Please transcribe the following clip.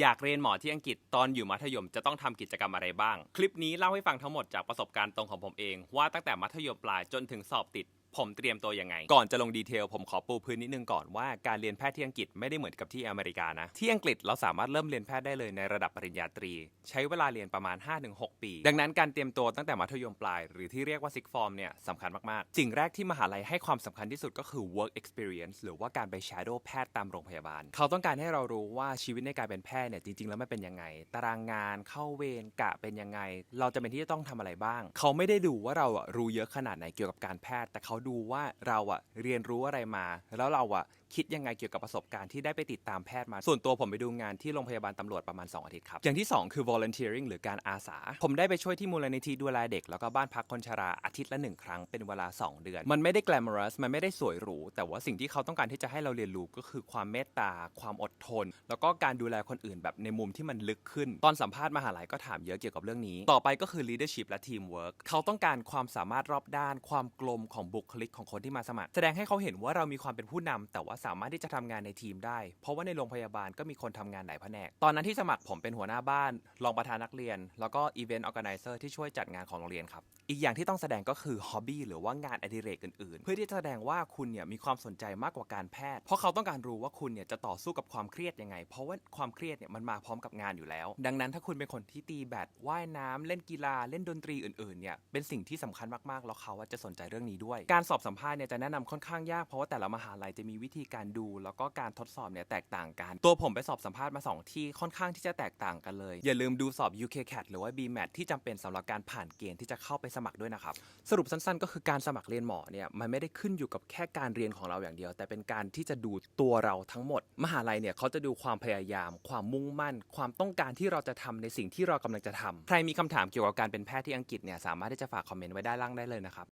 อยากเรียนหมอที่อังกฤษตอนอยู่มัธยมจะต้องทำกิจกรรมอะไรบ้าง คลิปนี้เล่าให้ฟังทั้งหมดจากประสบการณ์ตรงของผมเอง ว่าตั้งแต่มัธยมปลายจนถึงสอบติด ผมเตรียมตัวยังไง ก่อนจะลงดีเทลผมขอปูพื้นนิดนึงก่อนว่าการเรียนแพทย์ที่อังกฤษไม่ได้เหมือนกับที่อเมริกานะ ที่อังกฤษเราสามารถเริ่มเรียนแพทย์ได้เลยในระดับปริญญาตรี ใช้เวลาเรียนประมาณ 5-6 ปี ดังนั้นการเตรียมตัวตั้งแต่มัธยมปลาย หรือที่เรียกว่าซิกฟอร์มเนี่ยสำคัญมากๆสิ่งแรกที่มหาลัยให้ความสำคัญที่สุดก็คือ work experience หรือว่าการไป shadow แพทย์ตามโรงพยาบาล เขาต้องการให้เรารู้ว่าชีวิตในการเป็นแพทย์เนี่ยจริงๆแล้วมันเป็นยังไง ตารางงานเข้าเวรกะเป็นยังไง เราจะเป็นที่จะต้องทำอะไรบ้าง เขาไม่ได้ดูว่าเราอะรู้เยอะขนาดไหนเกี่ยวกับการแพทย์แต่เขาดูว่าเราอะเรียนรู้อะไรมา แล้วเราอะคิดยังไงเกี่ยวกับประสบการณ์ที่ได้ไปติดตามแพทย์มา ส่วนตัวผมไปดูงานที่โรงพยาบาลตำรวจประมาณ 2 อาทิตย์ครับ อย่างที่ 2 คือ volunteering หรือการอาสา ผมได้ไปช่วยที่มูลนิธิดูแลเด็ก แล้วก็บ้านพักคนชราอาทิตย์ละหนึ่งครั้งเป็นเวลา 2 เดือน มันไม่ได้ glamorous มันไม่ได้สวยหรู แต่ว่าสิ่งที่เขาต้องการที่จะให้เราเรียนรู้ก็คือความเมตตา ความอดทน แล้วก็การดูแลคนอื่นแบบในมุมที่มันลึกขึ้น ตอนสัมภาษณ์มหาลัยก็ถามเยอะเกี่ยวกับเรื่องนี้ ต่อไปก็คือ leadership และ teamwork เขาต้องการความสามารถรอบด้าน ความกลมของบุคคลิกของคนที่มาสมัคร แสดงให้เขาเห็นว่าเรามีความเป็นผู้นำแต่ว่าสามารถที่จะทำงานในทีมได้ เพราะว่าในโรงพยาบาลก็มีคนทำงานหลายแผนก ตอนนั้นที่สมัครผมเป็นหัวหน้าบ้าน รองประธานนักเรียน แล้วก็ event organizer ที่ช่วยจัดงานของโรงเรียนครับ อีกอย่างที่ต้องแสดงก็คือ hobby หรือว่างานอดิเรกอื่นๆ เพื่อที่จะแสดงว่าคุณเนี่ยมีความสนใจมากกว่าการแพทย์ เพราะเขาต้องการรู้ว่าคุณเนี่ยจะต่อสู้กับความเครียดยังไง เพราะว่าความเครียดเนี่ยมันมาพร้อมกับงานอยู่แล้ว ดังนั้นถ้าคุณเป็นคนที่ตีแบดว่ายน้ำเล่นกีฬาเล่นดนตรีอื่นๆเนี่ยเป็นสิ่งที่สำคัญมากๆแล้วเขาจะสนใจเรื่องนี้ด้วยการสอบสัมภาษณ์เนี่ยจะแนะนำค่อนข้างยากเพราะว่าแต่ละมหาลัยจะมีวิธีการดู แล้วก็การทดสอบเนี่ยแตกต่างกัน ตัวผมไปสอบสัมภาษณ์มาสองที่ค่อนข้างที่จะแตกต่างกันเลย อย่าลืมดูสอบ UKCAT หรือว่า BMAT ที่จำเป็นสำหรับการผ่านเกณฑ์ที่จะเข้าไปสมัครด้วยนะครับสรุปสั้นๆ ก็คือการสมัครเรียนหมอเนี่ยมันไม่ได้ขึ้นอยู่กับแค่การเรียนของเราอย่างเดียว แต่เป็นการที่จะดูตัวเราทั้งหมด มหาลัยเนี่ยเขาจะดูความพยายาม ความมุ่งมั่น ความต้องการที่เราจะทำในสิ่งที่เรากำลังจะทำใครมีคำถามเกี่ยวกับการเป็นแพทย์ที่อังกฤษเนี่ยสามารถที่จะฝากคอมเมนต์ไว้ด้านล่างได้เลยนะครับ